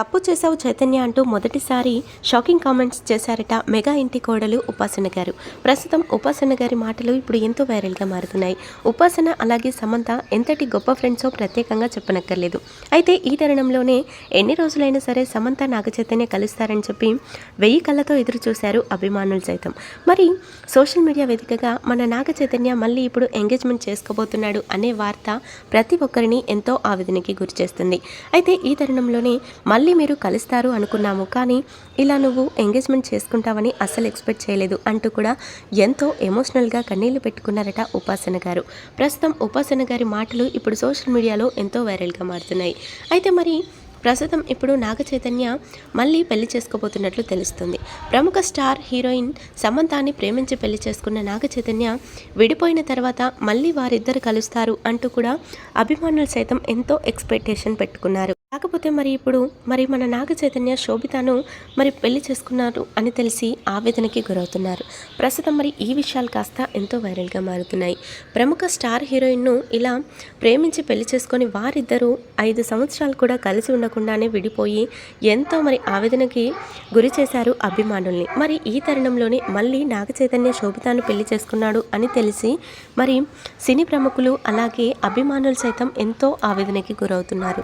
తప్పు చేసావు చైతన్య అంటూ మొదటిసారి షాకింగ్ కామెంట్స్ చేశారట మెగా ఇంటి కోడలు ఉపాసన గారు. ప్రస్తుతం ఉపాసన గారి మాటలు ఇప్పుడు ఎంతో వైరల్గా మారుతున్నాయి. ఉపాసన అలాగే సమంత ఎంతటి గొప్ప ఫ్రెండ్సో ప్రత్యేకంగా చెప్పనక్కర్లేదు. అయితే ఈ తరుణంలోనే ఎన్ని రోజులైనా సరే సమంత నాగ చైతన్య కలుస్తారని చెప్పి వెయ్యి కళ్ళతో ఎదురు చూశారు అభిమానులు సైతం. మరి సోషల్ మీడియా వేదికగా మన నాగ చైతన్య మళ్ళీ ఇప్పుడు ఎంగేజ్మెంట్ చేసుకోబోతున్నాడు అనే వార్త ప్రతి ఒక్కరిని ఎంతో ఆవేదనకి గురి చేస్తుంది అయితే ఈ తరుణంలోనే మళ్ళీ మీరు కలుస్తారు అనుకున్నాము కానీ ఇలా నువ్వు ఎంగేజ్మెంట్ చేసుకుంటావని అసలు ఎక్స్పెక్ట్ చేయలేదు అంటూ కూడా ఎంతో ఎమోషనల్గా కన్నీళ్ళు పెట్టుకున్నారట ఉపాసన గారు. ప్రస్తుతం ఉపాసన గారి మాటలు ఇప్పుడు సోషల్ మీడియాలో ఎంతో వైరల్గా మారుతున్నాయి. అయితే మరి ప్రస్తుతం ఇప్పుడు నాగ చైతన్య మళ్ళీ పెళ్ళి చేసుకోబోతున్నట్లు తెలుస్తుంది. ప్రముఖ స్టార్ హీరోయిన్ సమంతాన్ని ప్రేమించి పెళ్ళి చేసుకున్న నాగ చైతన్య విడిపోయిన తర్వాత మళ్ళీ వారిద్దరు కలుస్తారు అంటూ కూడా అభిమానులు సైతం ఎంతో ఎక్స్పెక్టేషన్ పెట్టుకున్నారు. కాకపోతే మరి ఇప్పుడు మరి మన నాగ చైతన్య శోభితను మరి పెళ్ళి చేసుకున్నారు అని తెలిసి ఆవేదనకి గురవుతున్నారు. ప్రస్తుతం మరి ఈ విషయాలు కాస్త ఎంతో వైరల్గా మారుతున్నాయి. ప్రముఖ స్టార్ హీరోయిన్ను ఇలా ప్రేమించి పెళ్ళి చేసుకొని వారిద్దరూ ఐదు సంవత్సరాలు కూడా కలిసి ఉండకుండానే విడిపోయి ఎంతో మరి ఆవేదనకి గురి చేశారు అభిమానుల్ని. మరి ఈ తరుణంలోనే మళ్ళీ నాగ చైతన్య శోభితాను పెళ్ళి చేసుకున్నాడు అని తెలిసి మరి సినీ ప్రముఖులు అలాగే అభిమానులు సైతం ఎంతో ఆవేదనకి గురవుతున్నారు.